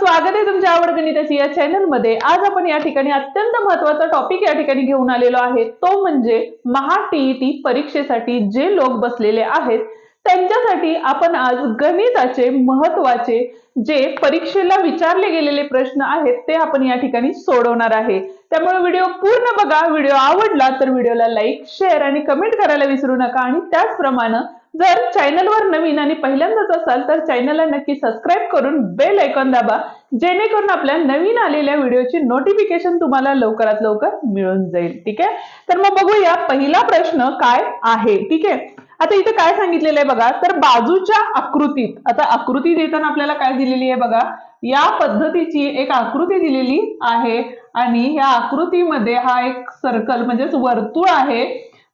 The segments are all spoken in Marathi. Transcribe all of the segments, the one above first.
स्वागत आहे तुमच्या आवड गणिताची या चॅनलमध्ये आज आपण या ठिकाणी अत्यंत महत्त्वाचा टॉपिक या ठिकाणी घेऊन आलेलो आहे. तो म्हणजे महा टीईटी परीक्षेसाठी जे लोक बसलेले आहेत त्यांच्यासाठी आपण आज गणिताचे महत्त्वाचे जे परीक्षेला विचारले गेलेले प्रश्न आहेत ते आपण या ठिकाणी सोडवणार आहे. त्यामुळे व्हिडिओ पूर्ण बघा. व्हिडिओ आवडला तर व्हिडिओला लाईक शेअर आणि कमेंट करायला विसरू नका. आणि त्याचप्रमाणे जर चॅनलवर नवीन आणि पहिल्यांदाच असाल तर चॅनलला नक्की सबस्क्राईब करून बेल ऐकॉन दाबा जेणेकरून आपल्या नवीन आलेल्या व्हिडिओची नोटिफिकेशन तुम्हाला लवकरात लवकर मिळून जाईल. ठीक आहे? तर मग बघूया पहिला प्रश्न काय आहे. ठीक आहे? आता इथे काय सांगितलेलं आहे बघा? तर बाजूच्या आकृतीत आता आकृती देताना आपल्याला काय दिलेली आहे बघा? या पद्धतीची एक आकृती दिलेली आहे आणि या आकृतीमध्ये हा एक सर्कल म्हणजेच वर्तुळ आहे.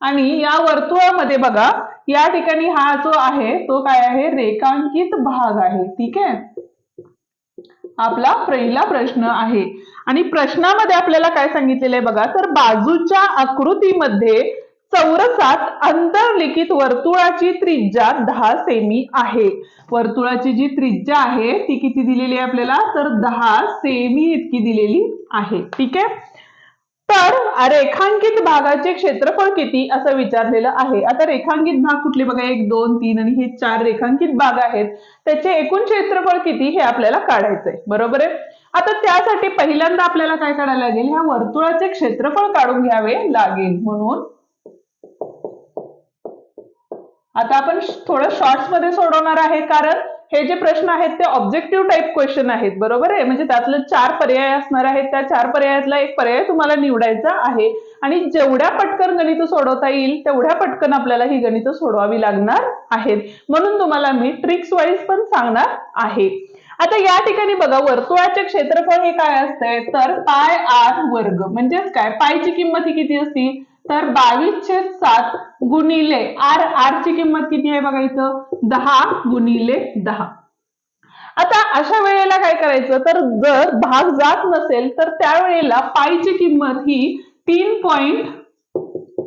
आणि या वर्तुळामध्ये बघा या ठिकाणी हा जो आहे तो काय आहे? रेखांकित भाग आहे. ठीक आहे? आपला पहिला प्रश्न आहे. आणि प्रश्नामध्ये आपल्याला काय सांगितलेलं आहे बघा तर बाजूच्या आकृतीमध्ये चौरसात अंतर्लिखित वर्तुळाची त्रिज्या दहा सेमी आहे. वर्तुळाची जी त्रिज्या आहे ती किती दिलेली आहे आपल्याला? तर दहा सेमी इतकी दिलेली आहे. ठीक आहे? तर रेखांकित भागाचे क्षेत्रफळ किती असं विचारलेलं आहे? आता रेखांकित भाग कुठले बघा? एक दोन तीन आणि हे चार रेखांकित भाग आहेत. त्याचे एकूण क्षेत्रफळ किती हे आपल्याला काढायचंय. बरोबर आहे? आता त्यासाठी पहिल्यांदा आपल्याला काय काढायला लागेल? ह्या वर्तुळाचे क्षेत्रफळ काढून घ्यावे लागेल म्हणून. आता आपण थोडं शॉर्ट्समध्ये सोडवणार आहे कारण हे जे प्रश्न आहेत ते ऑब्जेक्टिव्ह टाईप क्वेश्चन आहेत बरोबर आहे? म्हणजे त्यातलं चार पर्याय असणार आहेत. त्या चार पर्यायातला एक पर्याय तुम्हाला निवडायचा आहे. आणि जेवढ्या पटकन गणित सोडवता येईल तेवढ्या पटकन आपल्याला ही गणित सोडवावी लागणार आहेत. म्हणून तुम्हाला मी ट्रिक्स वाईज पण सांगणार आहे. आता या ठिकाणी बघा वर्तुळाचे क्षेत्रफळ हे काय असतंय? तर पाय आर वर्ग. म्हणजेच काय? पायची किंमत ही किती असती? तर बावीस सात गुणिले आर आर ची किंमत किती आहे बघा इथं? दहा गुणिले दहा. आता अशा वेळेला काय करायचं? तर जर भाग जात नसेल तर त्यावेळेला पायची किंमत ही तीन पॉइंट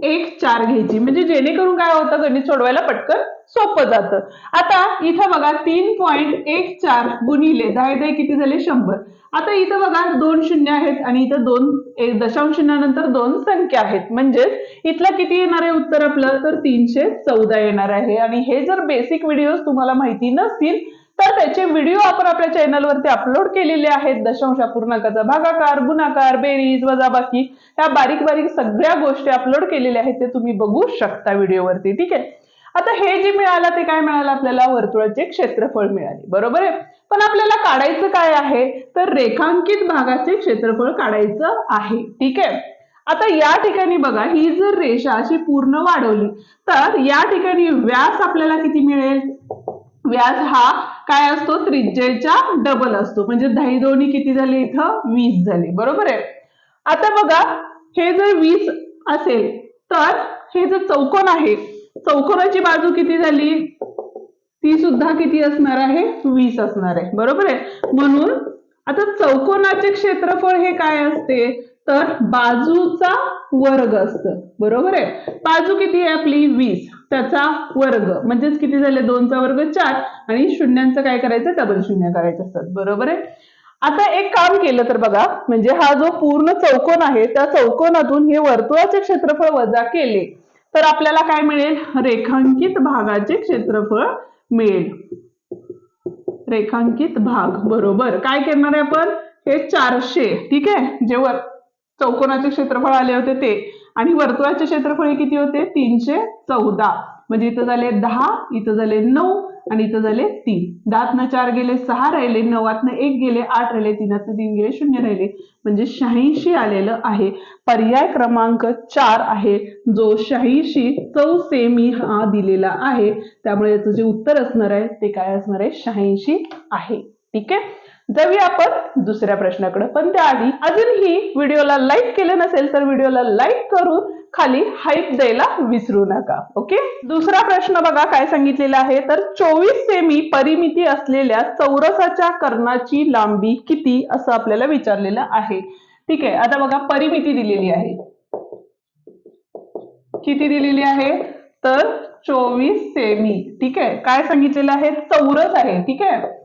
एक चार घ्यायची. म्हणजे जेणेकरून काय होतं गणित सोडवायला पटकन सोपं जातं. आता इथं बघा तीन पॉईंट एक चार गुणिले दहा दहा किती झाले? शंभर. आता इथं बघा दोन शून्य आहेत आणि इथं दोन एक दशांश शून्यानंतर दोन संख्या आहेत. म्हणजेच इथलं किती येणार आहे उत्तर आपलं? तर तीनशे चौदा येणार आहे. आणि हे जर बेसिक व्हिडिओ तुम्हाला माहिती नसतील तर त्याचे व्हिडिओ आपण आपल्या चॅनलवरती अपलोड केलेले आहेत. दशांश पूर्णांकाचा भागाकार गुणाकार बेरीज वजाबाकी ह्या बारीक बारीक सगळ्या गोष्टी अपलोड केलेल्या आहेत ते तुम्ही बघू शकता व्हिडिओवरती ठीक आहे? आता हे जे मिळालं ते काय मिळालं? आपल्याला वर्तुळाचे क्षेत्रफळ मिळाले. बरोबर आहे? पण आपल्याला काढायचं काय आहे? तर रेखांकित भागाचे क्षेत्रफळ काढायचं आहे. ठीक आहे? आता या ठिकाणी बघा ही जर रेषा अशी पूर्ण वाढवली तर या ठिकाणी व्यास आपल्याला किती मिळेल? व्यास हा काय असतो? त्रिज्येच्या डबल असतो. म्हणजे दही दोन्ही किती झाले इथं? वीस झाले. बरोबर आहे? आता बघा हे जर वीस असेल तर हे जर चौकोन आहे चौकोनाची बाजू किती झाली? ती सुद्धा किती असणार आहे? वीस असणार आहे. बरोबर आहे? म्हणून आता चौकोनाचे क्षेत्रफळ हे काय असते? तर बाजूचा वर्ग असत. बरोबर आहे? बाजू किती आहे आपली? वीस. त्याचा वर्ग. म्हणजेच किती झाले? दोनचा वर्ग चार. आणि शून्यांचं काय करायचं? डबल शून्य करायचं असतात. बरोबर आहे? आता एक काम केलं तर बघा म्हणजे हा जो पूर्ण चौकोन आहे त्या चौकोनातून हे वर्तुळाचे क्षेत्रफळ वजा केले तर आपल्याला काय मिळेल? रेखांकित भागाचे क्षेत्रफळ मिळेल. रेखांकित भाग. बरोबर. काय करणार आहे आपण? हे चारशे. ठीक आहे? जे चौकोनाचे क्षेत्रफळ आले होते ते. आणि वर्तुळाचे क्षेत्रफळ किती होते? तीनशे चौदा. म्हणजे इथं झाले दहा इथं झाले नऊ आणि इथं झाले तीन. दहातनं चार गेले सहा राहिले नवातनं एक गेले आठ राहिले तीनातनं तीन गेले शून्य राहिले. म्हणजे शहाऐंशी आलेलं आहे. पर्याय क्रमांक चार आहे जो शहाऐंशी चौ सेमी हा दिलेला आहे. त्यामुळे याचं जे उत्तर असणार आहे ते काय असणार आहे? शहाऐंशी आहे. ठीक आहे? जाऊया आपण दुसऱ्या प्रश्नाकडे. पण त्याआधी अजूनही व्हिडिओला लाईक केलं नसेल तर व्हिडिओला लाईक करून खाली हाईप द्यायला विसरू नका ओके दुसरा प्रश्न बघा काय सांगितलेला आहे. तर चोवीस सेमी परिमिती असलेल्या चौरसाच्या कर्णाची लांबी किती असं आपल्याला विचारलेलं आहे. ठीक आहे आता बघा परिमिती दिलेली आहे. किती दिलेली आहे? तर चोवीस सेमी ठीक आहे काय सांगितलेलं आहे? चौरस आहे ठीक आहे?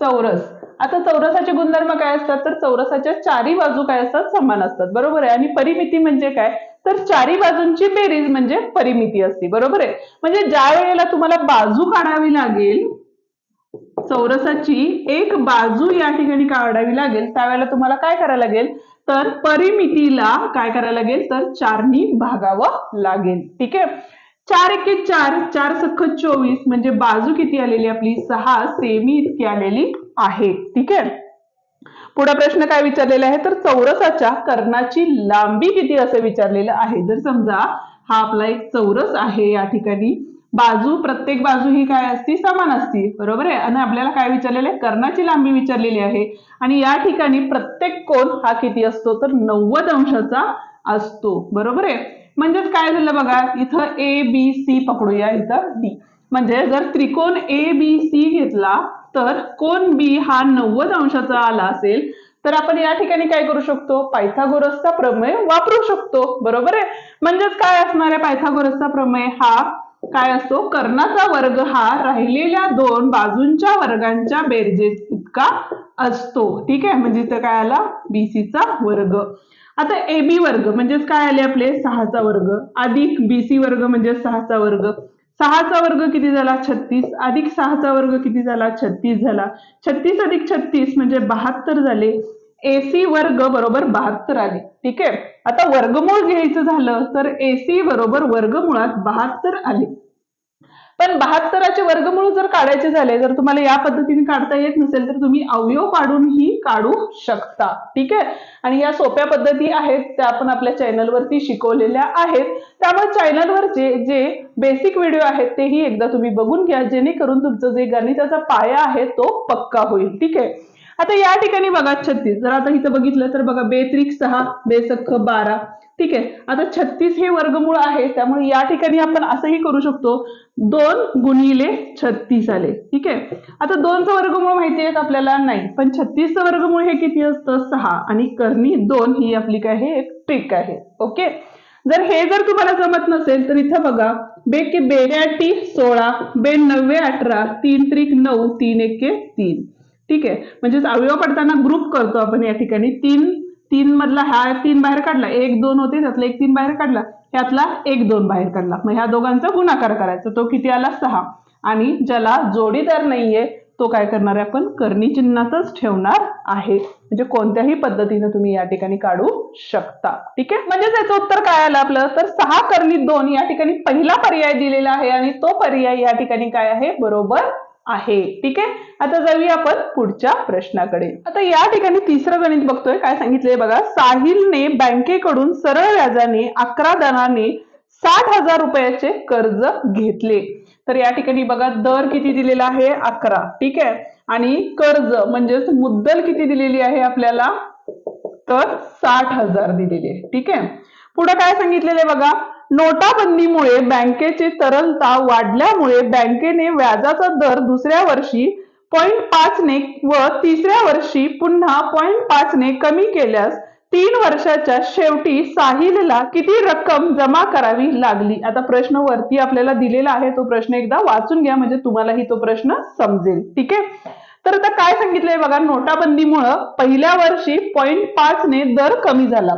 चौरस. आता चौरसाचे गुणधर्म काय असतात? तर चौरसाच्या चारी बाजू काय असतात? समान असतात. बरोबर आहे? आणि परिमिती म्हणजे काय? तर चारी बाजूंची बेरीज म्हणजे परिमिती असते. बरोबर आहे? म्हणजे ज्या वेळेला तुम्हाला बाजू काढावी लागेल चौरसाची एक बाजू या ठिकाणी काढावी लागेल त्यावेळेला तुम्हाला काय करायला लागेल? तर परिमितीला काय करायला लागेल? तर चारनी भागावं लागेल. ठीक आहे? चार एके चार चार सख्ख चोवीस म्हणजे बाजू किती आलेली आपली? सहा सेमी इतकी आलेली आहे. ठीक आहे? पुढे प्रश्न काय विचारलेला आहे? तर चौरसाच्या कर्णाची लांबी किती असं विचारलेलं आहे? जर समजा हा आपला एक चौरस आहे या ठिकाणी बाजू प्रत्येक बाजू ही काय असती? समान असती. बरोबर आहे? आणि आपल्याला काय विचारलेलं आहे? कर्णाची लांबी विचारलेली आहे. आणि या ठिकाणी प्रत्येक कोण हा किती असतो? तर नव्वद अंशाचा असतो. बरोबर आहे? म्हणजेच काय झालं बघा इथं ए बी सी पकडूया इथं डी म्हणजे जर त्रिकोण ए बी सी घेतला तर कोण बी हा नव्वद अंशाचा आला असेल तर आपण या ठिकाणी काय करू शकतो? पायथागोरसचा प्रमेय वापरू शकतो. बरोबर आहे? म्हणजेच काय असणार आहे? पायथागोरसचा प्रमेय हा काय असतो? कर्णाचा वर्ग हा राहिलेल्या दोन बाजूंच्या वर्गांच्या बेरजे इतका असतो. ठीक आहे? म्हणजे इथं काय आला? बीसीचा वर्ग. आता ए बी वर्ग म्हणजेच काय आले आपले? सहाचा वर्ग. अधिक बीसी वर्ग म्हणजे सहाचा वर्ग. सहाचा वर्ग किती झाला? छत्तीस. अधिक सहाचा वर्ग किती झाला? छत्तीस झाला. छत्तीस अधिक छत्तीस म्हणजे बहात्तर झाले. एसी वर्ग बरोबर बहात्तर आले. ठीक आहे? आता वर्गमूळ घ्यायचं झालं तर एसी बरोबर वर्गमुळात बहात्तर आले. पण बहात्तराचे वर्गमूळ जर काढायचे झाले जर तुम्हाला या पद्धतीने काढता येत नसेल तर तुम्ही अवयव काढूनही काढू शकता. ठीक आहे? आणि या सोप्या पद्धती आहेत त्या आपण आपल्या चॅनलवरती शिकवलेल्या आहेत. त्यामुळे चॅनलवरचे जे जे बेसिक व्हिडिओ आहेत तेही एकदा तुम्ही बघून घ्या. जेणेकरून तुमचं जे गणिताचा पाया आहे तो पक्का होईल. ठीक आहे? आता या ठिकाणी बघा छत्तीस. जर आता इथं बघितलं तर बघा बेत्रिक सहा बेसख्ख बारा. ठीक आहे. आता छत्तीस हे वर्गमूळ आहे त्यामुळे या ठिकाणी आपण असंही करू शकतो. दोन गुणिले छत्तीस आले. ठीक आहे. आता दोनचं वर्गमूळ माहिती आहेत आपल्याला? नाही. पण छत्तीसचं वर्गमूळ हे किती असतं? सहा. आणि कर्णी दोन ही आपली काय आहे? एक ट्रिक आहे. ओके? जर हे जर तुम्हाला जमत नसेल तर इथं बघा. बे के बेऱ्याटी सोळा बे नव्वे अठरा तीन त्रिक नऊ तीन एके तीन. ठीक आहे. म्हणजेच अवयव पडताना ग्रुप करतो आपण या ठिकाणी. तीन तीन मधला हा तीन बाहेर काढला एक दोन होते त्यातला एक तीन बाहेर काढला त्यातला एक दोन बाहेर काढला. मग ह्या दोघांचा गुणाकार करायचा तो किती आला? सहा. आणि ज्याला जोडीदार नाहीये तो काय करणार आहे आपण? कर्णी चिन्हातच ठेवणार आहे. म्हणजे कोणत्याही पद्धतीने तुम्ही या ठिकाणी काढू शकता. ठीक आहे? म्हणजे त्याचं उत्तर काय आलं आपलं? तर सहा कर्णी दोन या ठिकाणी पहिला पर्याय दिलेला आहे आणि तो पर्याय या ठिकाणी काय आहे? बरोबर आहे. ठीक आहे? आता जाऊया आपण पुढच्या प्रश्नाकडे. आता या ठिकाणी तिसरं गणित बघतोय. काय सांगितलंय बघा? साहिलने बँकेकडून सरळ व्याजाने अकरा दनाने साठ हजार रुपयाचे कर्ज घेतले. तर या ठिकाणी बघा दर किती दिलेला आहे? अकरा. ठीक आहे? आणि कर्ज म्हणजेच मुद्दल किती दिलेली आहे आपल्याला? तर साठ हजार दिलेली आहे. ठीक आहे? पुढे काय सांगितलेले बघा? नोटाबंदीमुळे बँकेची तरलता वाढल्यामुळे बँकेने व्याजाचा दर दुसऱ्या वर्षी पॉईंट पाचने व तिसऱ्या वर्षी पुन्हा पॉईंट पाचने कमी केल्यास तीन वर्षाच्या शेवटी साहिलला किती रक्कम जमा करावी लागली? आता प्रश्न वरती आपल्याला दिलेला आहे. तो प्रश्न एकदा वाचून घ्या म्हणजे तुम्हालाही तो प्रश्न समजेल. ठीक आहे? तर आता काय सांगितलंय बघा नोटाबंदीमुळं पहिल्या वर्षी पॉईंट पाचने दर कमी झाला.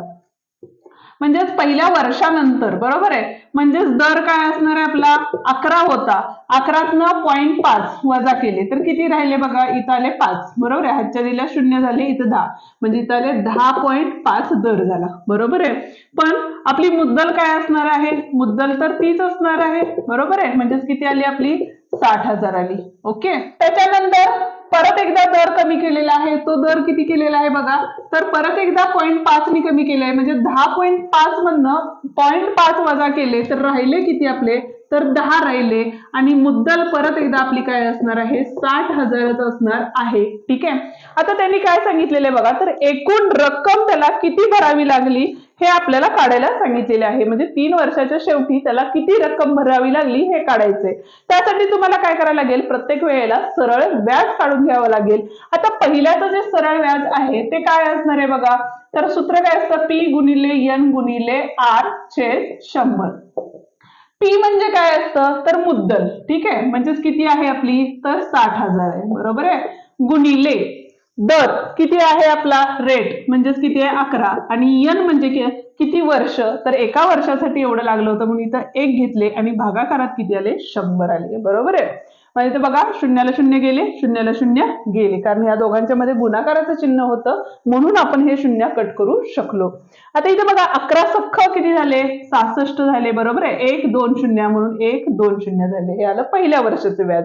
म्हणजेच पहिल्या वर्षानंतर बरोबर आहे? म्हणजेच दर काय असणार आहे आपला? अकरा होता. अकरातनं पॉईंट पाच वजा केले. तर किती राहिले बघा? इथं आले पाच. बरोबर आहे? हातच्या दिल्या शून्य झाले इथं दहा. म्हणजे इथं आले दहा पॉईंट पाच दर झाला. बरोबर आहे? पण आपली मुद्दल काय असणार आहे? मुद्दल तर तीच असणार आहे. बरोबर आहे? म्हणजेच किती आली आपली? साठ हजार आली. ओके? त्याच्यानंतर परत एकदा दर कमी केलेला आहे तो दर किती केलेला आहे बघा. तर परत एकदा पॉईंट पाच मी कमी केलाय. म्हणजे दहा पॉईंट पाच मधनं पॉईंट पाच वजा केले तर राहिले किती आपले? तर दहा राहिले आणि मुद्दल परत एकदा आपली काय असणार आहे? साठ हजारच असणार आहे. ठीक आहे? आता त्यांनी काय सांगितलेले बघा? तर एकूण रक्कम त्याला किती भरावी लागली हे आपल्याला काढायला सांगितलेले आहे. म्हणजे तीन वर्षाच्या शेवटी त्याला किती रक्कम भरावी लागली हे काढायचंय. त्यासाठी तुम्हाला काय करायला लागेल? प्रत्येक वेळेला सरळ व्याज काढून घ्यावं लागेल. आता पहिल्याचं जे सरळ व्याज आहे ते काय असणार आहे बघा? तर सूत्र काय असतं? पी गुणिले एन गुणिले आर छेद शंभर. पी म्हणजे काय असतं? तर मुद्दल. ठीक आहे? म्हणजेच किती आहे आपली? तर साठ हजार आहे. बरोबर आहे? गुणिले. दर. किती आहे आपला? रेट. म्हणजेच किती आहे? अकरा. आणि यन म्हणजे किती वर्ष? तर एका वर्षासाठी एवढं लागलं होतं म्हणून इथं एक घेतले आणि भागाकारात किती आले? शंभर आले. बरोबर आहे? म्हणजे इथे बघा शून्याला शून्य गेले शून्याला शून्य गेले. कारण या दोघांच्या मध्ये गुणाकाराचं चिन्ह होतं म्हणून आपण हे शून्य कट करू शकलो. आता इथे बघा अकरा सख्ख किती झाले? सहासष्ट झाले बरोबर आहे? एक दोन शून्य म्हणून एक दोन शून्य झाले. हे आलं पहिल्या वर्षाचं व्याज.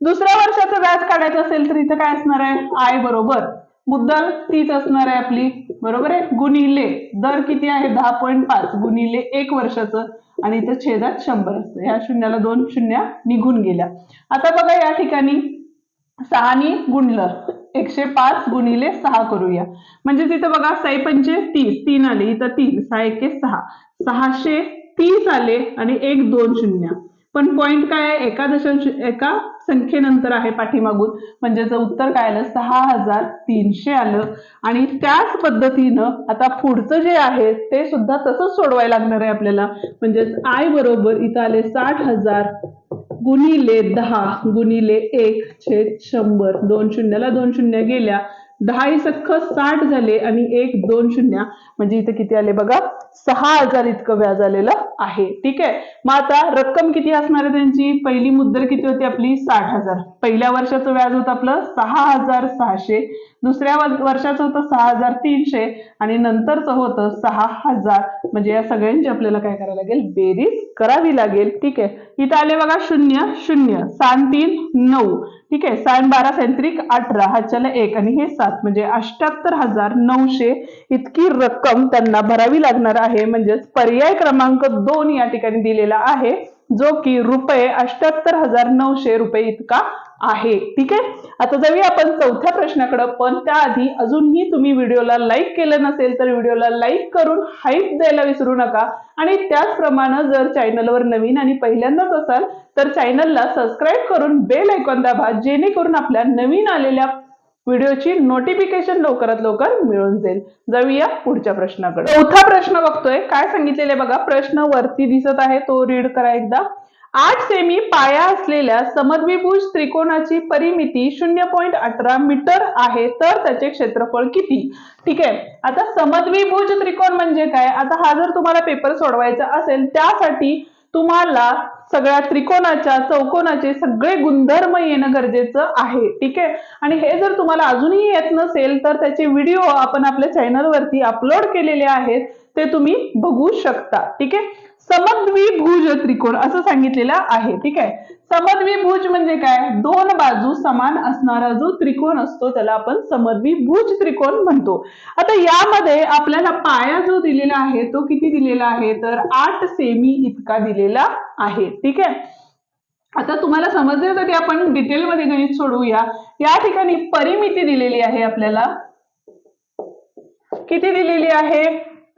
दुसऱ्या वर्षाचं व्याज काढायचं असेल तर इथं काय असणार आहे? आय बरोबर. मुद्दल तीच असणार आहे आपली. बरोबर आहे? गुणिले. दर किती आहे? दहा पॉईंट पाच. गुणिले एक वर्षाचं आणि इथं छेदात शंभर असतं. ह्या शून्याला दोन शून्य निघून गेल्या. आता बघा या ठिकाणी. सहानी गुणलं. एकशे पाच गुणिले सहा करूया. म्हणजे तिथं बघा साई पंचे तीस. तीन आले इथं तीन. सहा एके सहा. सहाशे तीस आले आणि एक दोन शून्य. पण पॉईंट काय आहे? एका दशांश एका संख्येनंतर आहे पाठीमागून. म्हणजे उत्तर काय आलं? सहा हजार तीनशे आलं. आणि त्याच पद्धतीनं आता पुढचं जे आहे ते सुद्धा तसंच सोडवायला लागणार आहे आपल्याला. म्हणजेच आय बरोबर इथं आले साठ हजार गुणिले दहा गुणिले एक छेद शंभर. दोन शून्याला दोन शून्य गेल्या. दहा सख्ख साठ झाले आणि एक दोन शून्य. म्हणजे इथे किती आले बघा? सहा हजार इतकं व्याज आलेलं आहे. ठीक आहे? मग आता रक्कम किती असणार आहे त्यांची? पहिली मुद्दल किती होती आपली? साठ हजार. पहिल्या वर्षाचं व्याज होतं आपलं सहा हजार सहाशे. दुसऱ्या वर्षाचं होतं सहा हजार तीनशे. आणि नंतरचं होतं सहा हजार. म्हणजे या सगळ्यांची आपल्याला काय करायला लागेल? बेरीज करावी लागेल. ठीक आहे? इथं आले बघा शून्य शून्य. सान तीन नऊ. ठीक आहे? सान बारा सैंत्रिक अठरा. हाच्याला एक. आणि हे सात म्हणजे अष्ट्याहत्तर हजार नऊशे इतकी रक्कम त्यांना भरावी लागणार आहे. म्हणजेच पर्याय क्रमांक दोन या ठिकाणी दिलेला आहे जो की रुपये अष्ट्याहत्तर हजार नऊशे रुपये इतका आहे. ठीक आहे? आता जाऊया आपण चौथ्या प्रश्नाकडे. पण त्याआधी अजूनही तुम्ही व्हिडिओला लाईक केलं नसेल तर व्हिडिओला लाईक करून हाईप द्यायला विसरू नका. आणि त्याचप्रमाणे जर चॅनलवर नवीन आणि पहिल्यांदाच असाल तर चॅनलला सबस्क्राईब करून बेल ऐकून दाबा जेणेकरून आपल्या नवीन आलेल्या व्हिडिओची नोटिफिकेशन लवकरात लवकर मिळून जाईल. जाऊया पुढच्या प्रश्नाकडे. चौथा प्रश्न बघतोय. काय सांगितलेले बघा? प्रश्न वरती दिसत आहे. तो रीड करा एकदा. आठ सेमी पाया असलेल्या समद्विभुज त्रिकोणाची परिमिती शून्य पॉईंट अठरा मीटर आहे. तर त्याचे क्षेत्रफळ किती? ठीक आहे. आता समद्विभुज त्रिकोण म्हणजे काय? आता हा जर तुम्हाला पेपर सोडवायचा असेल त्यासाठी तुम्हाला सगळ्या त्रिकोणाच्या चौकोनाचे सगळे गुणधर्म येणं गरजेचं आहे. ठीक आहे? आणि हे जर तुम्हाला अजूनही येत नसेल तर त्याचे व्हिडिओ आपण आपल्या चॅनलवरती अपलोड केलेले आहेत ते तुम्ही बघू शकता. ठीक आहे? समद्विभुज त्रिकोण असं सांगितलेलं आहे. ठीक आहे? समद्विभुज म्हणजे काय? दोन बाजू समान असणारा जो त्रिकोण असतो त्याला आपण समद्विभुज त्रिकोण म्हणतो. आता यामध्ये आपल्याला पाया जो दिलेला आहे तो किती दिलेला आहे? तर आठ सेमी इतका दिलेला आहे. ठीक आहे? आता तुम्हाला समजण्यासाठी आपण डिटेलमध्ये गणित सोडवूया. या ठिकाणी परिमिती दिलेली आहे आपल्याला. किती दिलेली आहे?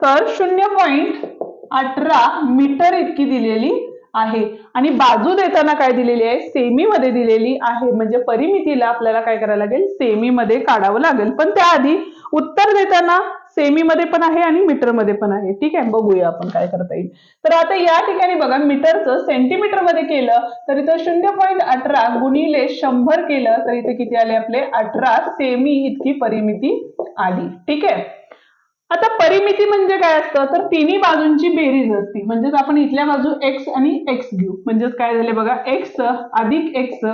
तर शून्य पॉईंट अठरा मीटर इतकी दिलेली आहे. आणि बाजू देताना काय दिलेली आहे? सेमी मध्ये दिलेली आहे. म्हणजे परिमितीला आपल्याला काय करायला लागेल? सेमी मध्ये काढावं लागेल. पण त्याआधी उत्तर देताना सेमी मध्ये पण आहे आणि मीटरमध्ये पण आहे. ठीक आहे बघूया आपण काय करता येईल. तर आता या ठिकाणी बघा मीटरचं सेंटीमीटरमध्ये केलं तर इथं शून्य पॉईंट अठरा गुणिले शंभर केलं तर इथे किती आले आपले? अठरा. सेमी इतकी परिमिती आली. ठीक आहे? आता परिमिती म्हणजे काय असतं? तर तिन्ही बाजूंची बेरीज असते. म्हणजेच आपण इथल्या बाजू एक्स आणि एक्स घेऊ. म्हणजेच काय झाले बघा? एक्स अधिक एक्स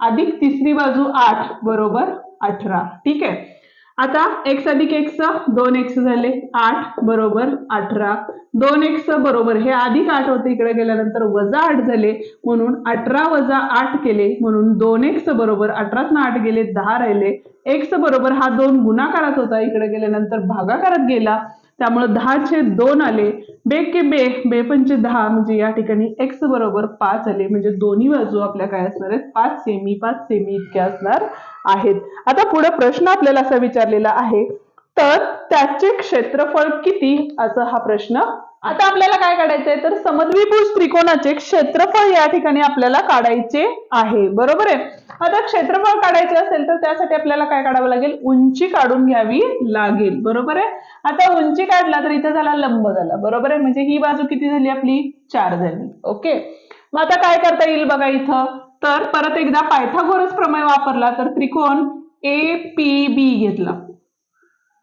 अधिक तिसरी बाजू आठ बरोबर अठरा. ठीक आहे? आता एक्स अधिक एक्स दोन एक्स झाले आठ बरोबर अठरा. दोन एक्स बरोबर हे अधिक आठ होते इकडे गेल्यानंतर वजा आठ झाले म्हणून अठरा वजा आठ केले म्हणून दोन एक्स बरोबर अठरात आठ गेले दहा राहिले. एक्स बरोबर हा दोन गुणाकारात होता इकडे गेल्यानंतर भागाकारात गेला. त्यामुळे दहाचे दोन आले बे के बे बे पंचे दहा म्हणजे या ठिकाणी एक्स बरोबर पाच आले. म्हणजे दोन्ही बाजू आपल्या काय असणार आहेत? पाच सेमी पाच सेमी इतक्या असणार आहेत. आता पुढे प्रश्न आपल्याला असा विचारलेला आहे तर त्याचे क्षेत्रफळ किती? असा हा प्रश्न. आता आपल्याला काय काढायचं आहे तर समद्विभुज त्रिकोणाचे क्षेत्रफळ या ठिकाणी आपल्याला काढायचे आहे. बरोबर आहे? आता क्षेत्रफळ काढायचे असेल तर त्यासाठी आपल्याला काय काढावं लागेल? उंची काढून घ्यावी लागेल. बरोबर आहे? आता उंची काढला तर इथे झाला लंब झाला. बरोबर आहे? म्हणजे ही बाजू किती झाली आपली? चार झाली. ओके? मग आता काय करता येईल बघा इथं? तर परत एकदा पायथागोरस प्रमेय वापरला तर त्रिकोण ए पी बी घेतला.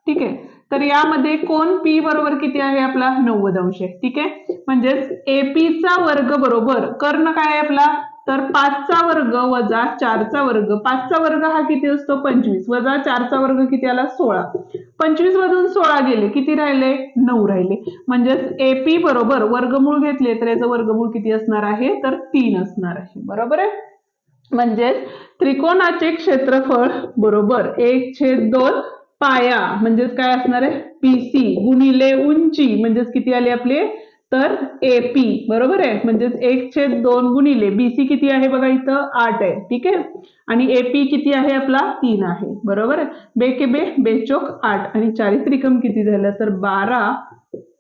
ठीक आहे? तर यामध्ये कोण पी बरोबर किती आहे आपला? नव्वद अंश आहे. ठीक आहे? म्हणजेच AP चा वर्ग बरोबर कर्ण काय आहे आपला? तर पाचचा वर्ग वजा चारचा वर्ग. पाचचा वर्ग हा किती असतो? पंचवीस. वजा चारचा वर्ग किती आला? सोळा. पंचवीस मधून सोळा गेले. किती राहिले? नऊ राहिले. म्हणजेच एपी बरोबर वर्गमूळ घेतले तर याचं वर्गमूळ किती असणार आहे? तर तीन असणार आहे. बरोबर आहे? म्हणजेच त्रिकोणाचे क्षेत्रफळ बरोबर एक छेद दोन पाया म्हणजेच काय असणार आहे? पीसी गुणिले उंची म्हणजेच किती आली आपले? तर एपी बरोबर आहे? म्हणजेच एक छेद दोन गुणिले बीसी किती आहे बघा इथं? आठ आहे ठीक आहे? आणि एपी किती आहे? आपला तीन आहे बरोबर आहे? बे के बे बेचोक आठ. आणि चारित्रिकम किती झालं? तर बारा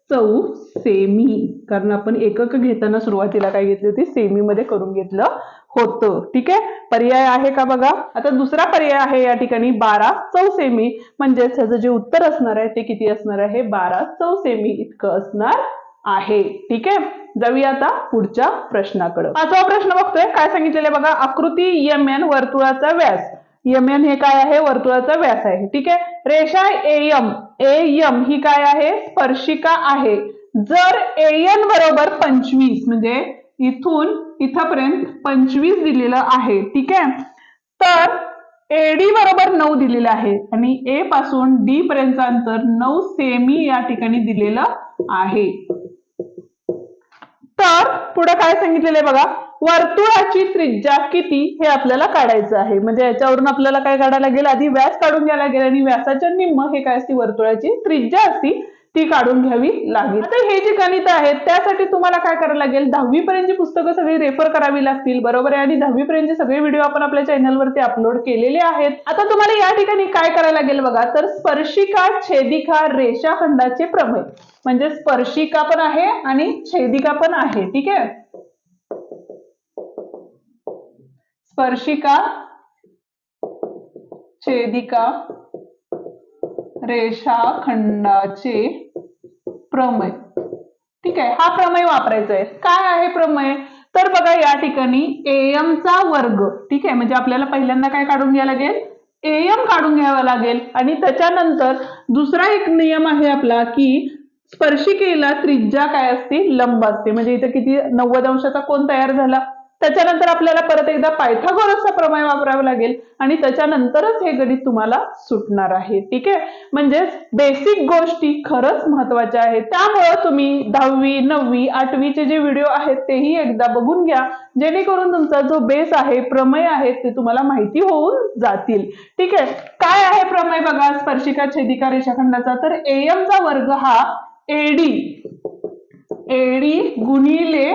चौ सेमी. कारण आपण एकक घेताना सुरुवातीला काय घेतली होती? सेमी मध्ये करून घेतलं होतं. ठीक आहे? पर्याय आहे का बघा? आता दुसरा पर्याय आहे या ठिकाणी बारा चौ सेमी. म्हणजेच ह्याचं जे उत्तर असणार आहे ते किती असणार आहे? बारा चौ सेमी इतकं असणार आहे. ठीक आहे? जाऊया आता पुढच्या प्रश्नाकडे. पाचवा प्रश्न बघतोय. काय सांगितलेलं बघा? आकृती एम एन वर्तुळाचा व्यास. एम एन हे काय आहे? वर्तुळाचा व्यास आहे. ठीक आहे? रेषा एम एम ही काय आहे? स्पर्शिका आहे. जर एन बरोबर पंचवीस म्हणजे इथून इथपर्यंत पंचवीस दिलेलं आहे ठीक आहे? तर एडी बरोबर नऊ दिलेलं आहे आणि ए पासून डी पर्यंतचं अंतर नऊ सेमी या ठिकाणी दिलेलं आहे. तर पुढे काय सांगितलेलं आहे बघा? वर्तुळाची त्रिज्या किती हे आपल्याला काढायचं आहे. म्हणजे याच्यावरून आपल्याला काय काढायला लागेल? आधी व्यास काढून घ्यायला लागेल आणि व्यासाच्या निम्म हे काय असते? वर्तुळाची त्रिज्या असती ती काढून घ्यावी लागेल. आता हे जे गणित आहेत त्यासाठी तुम्हाला काय करायला लागेल? दहावी पर्यंतची पुस्तकं सगळी रेफर करावी लागतील बरोबर आहे? आणि दहावी पर्यंतचे सगळे व्हिडिओ आपण आपल्या चॅनलवरती अपलोड केलेले आहेत आता तुम्हाला या ठिकाणी काय करायला लागेल बघा? तर स्पर्शिका छेदिका रेषाखंडाचे प्रमेय. म्हणजे स्पर्शिका पण आहे आणि छेदिका पण आहे ठीक आहे? स्पर्शिका छेदिका रेषाखंडाचे प्रमेय. ठीक आहे हा प्रमेय वापरायचा आहे काय आहे प्रमेय? तर बघा या ठिकाणी एम चा वर्ग. ठीक आहे म्हणजे आपल्याला पहिल्यांदा काय काढून घ्यावं लागेल? एम काढून घ्यावा लागेल. आणि त्याच्यानंतर दुसरा एक नियम आहे आपला की स्पर्शिकेला त्रिज्या काय असते? लंब असते. म्हणजे इथं किती? नव्वद अंशाचा कोण तयार झाला? त्याच्यानंतर आपल्याला परत एकदा पायथागोरसचा प्रमेय वापरावा लागेल आणि त्याच्यानंतरच हे गणित तुम्हाला सुटणार आहे. ठीक आहे? म्हणजेच बेसिक गोष्टी खरंच महत्त्वाच्या आहेत. त्यामुळं तुम्ही दहावी नववी आठवीचे जे व्हिडिओ आहेत तेही एकदा बघून घ्या. जेणेकरून तुमचा जो बेस आहे प्रमेय आहे ते तुम्हाला माहिती होऊन जातील. ठीक आहे? काय आहे प्रमेय बघा? स्पर्शिका छेदिका रेषाखंडाचा. तर एम चा वर्ग हा एडी एडी गुणिले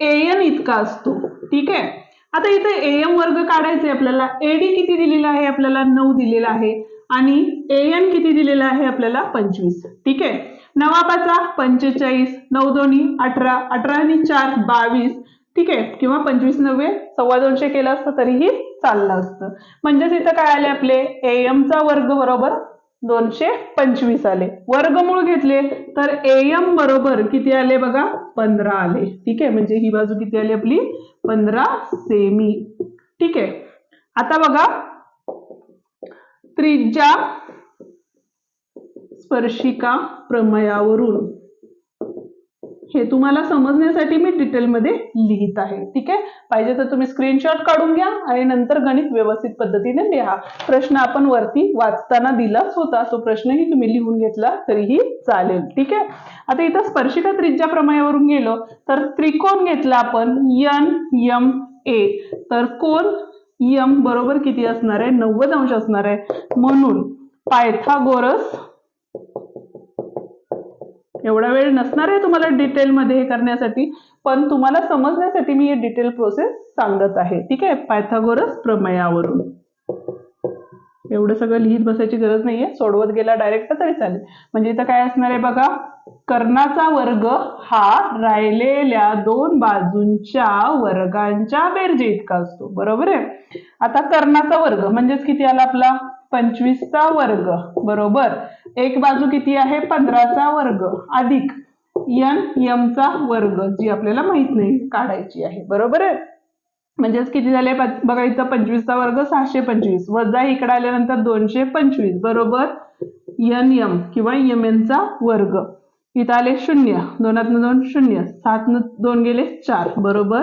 एन इतका असतो. ठीक आहे? आता इथे एम वर्ग काढायचे आपल्याला. एडी किती दिलेला आहे? आपल्याला नऊ दिलेला आहे. आणि एन किती दिलेला आहे? आपल्याला पंचवीस. ठीक आहे? नवाबाचा पंचेचाळीस नऊ दोन्ही अठरा अठरा आणि चार बावीस. ठीक आहे? किंवा पंचवीस नव्वे सव्वा दोनशे केलं असतं तरीही चाललं असतं. म्हणजेच इथं काय आले आपले? एम चा वर्ग बरोबर दोनशे पंचवीस आले. वर्गमूळ घेतले तर एम बरोबर किती आले बघा? पंधरा आले. ठीक? आहे म्हणजे ही बाजू किती आली आपली? पंधरा सेमी ठीक? आहे आता बघा. त्रिज्या स्पर्शिका प्रमयावरून. हे तुम्हाला समजण्यासाठी मी डिटेलमध्ये लिहित आहे. ठीक आहे? पाहिजे तर तुम्ही स्क्रीनशॉट काढून घ्या आणि नंतर गणित व्यवस्थित पद्धतीने लिहा. प्रश्न आपण वरती वाचताना दिलाच होता. तो प्रश्नही तुम्ही लिहून घेतला तरीही चालेल. ठीक आहे? आता इथं स्पर्शिका त्रिज्या प्रमायावरून गेलो. तर त्रिकोण घेतला आपण यन यम ए. तर कोण यम बरोबर किती असणार आहे? नव्वद अंश असणार आहे. म्हणून पायथागोरस एवढा वेळ नसणार आहे तुम्हाला डिटेलमध्ये हे करण्यासाठी पण तुम्हाला समजण्यासाठी मी हे डिटेल प्रोसेस सांगत आहे. ठीक आहे? पायथागोरस प्रमेयावरून. एवढं सगळं लिहित बसायची गरज नाहीये. सोडवत गेला डायरेक्ट तरी चालेल. म्हणजे इथं काय असणार आहे बघा? कर्णाचा वर्ग हा राहिलेल्या दोन बाजूंच्या वर्गांच्या बेरजे इतका असतो. बरोबर आहे? आता कर्णाचा वर्ग म्हणजेच किती आला आपला? पंचवीसचा वर्ग बरोबर? एक बाजू किती आहे? पंधराचा वर्ग अधिक. यन यमचा वर्ग जी आपल्याला माहीत नाही काढायची आहे बरोबर आहे? म्हणजेच किती झाले? बघा बघायचं पंचवीसचा वर्ग सहाशे पंचवीस. वजा इकडे आल्यानंतर दोनशे पंचवीस बरोबर? एन एम किंवा यमएनचा एन चा वर्ग. इथं आले शून्य दोनातनं दोन शून्य सातनं दोन गेले चार बरोबर?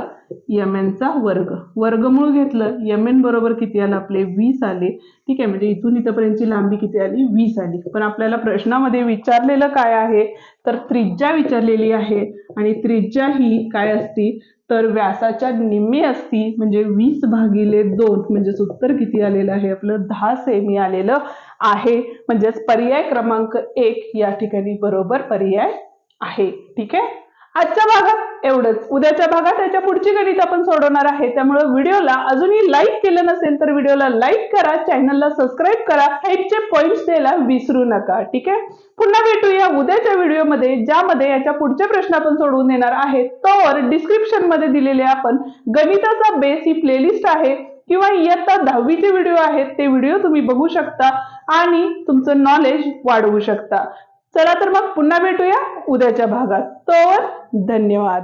एम एन चा वर्ग. वर्गमूळ घेतलं एम एन बरोबर किती आलं? आपले वीस आले. ठीक आहे म्हणजे इथून इथंपर्यंतची लांबी किती आली? वीस आली. पण आपल्याला प्रश्नामध्ये विचारलेलं काय आहे? तर त्रिज्या विचारलेली आहे. आणि त्रिज्या ही काय असती? तर व्यासाच्या निम्मे असती म्हणजे वीस भागिले दोन म्हणजेच उत्तर किती आलेलं आहे? आपलं दहा सेमी आलेलं आहे. म्हणजेच पर्याय क्रमांक एक या ठिकाणी बरोबर पर्याय आहे. ठीक आहे? आजच्या भागात एवढंच. उद्याच्या भागात त्याच्या पुढची गणित आपण सोडवणार आहे. त्यामुळे व्हिडिओला अजूनही लाईक केलं नसेल तर व्हिडिओला लाईक करा. चॅनलला सबस्क्राईब करा. हेडचे पॉईंट्स द्यायला विसरू नका. ठीक आहे? पुन्हा भेटूया उद्याच्या व्हिडिओमध्ये ज्यामध्ये याच्या पुढचे प्रश्न आपण सोडवून देणार आहे. तोवर डिस्क्रिप्शनमध्ये दिलेले आपण गणिताचा बेस ही प्लेलिस्ट आहे. किंवा इयत्ता दहावीचे व्हिडिओ आहेत ते व्हिडिओ तुम्ही बघू शकता आणि तुमचं नॉलेज वाढवू शकता. चला तर मग पुन्हा भेटूया उद्याच्या भागात. तोवर धन्यवाद.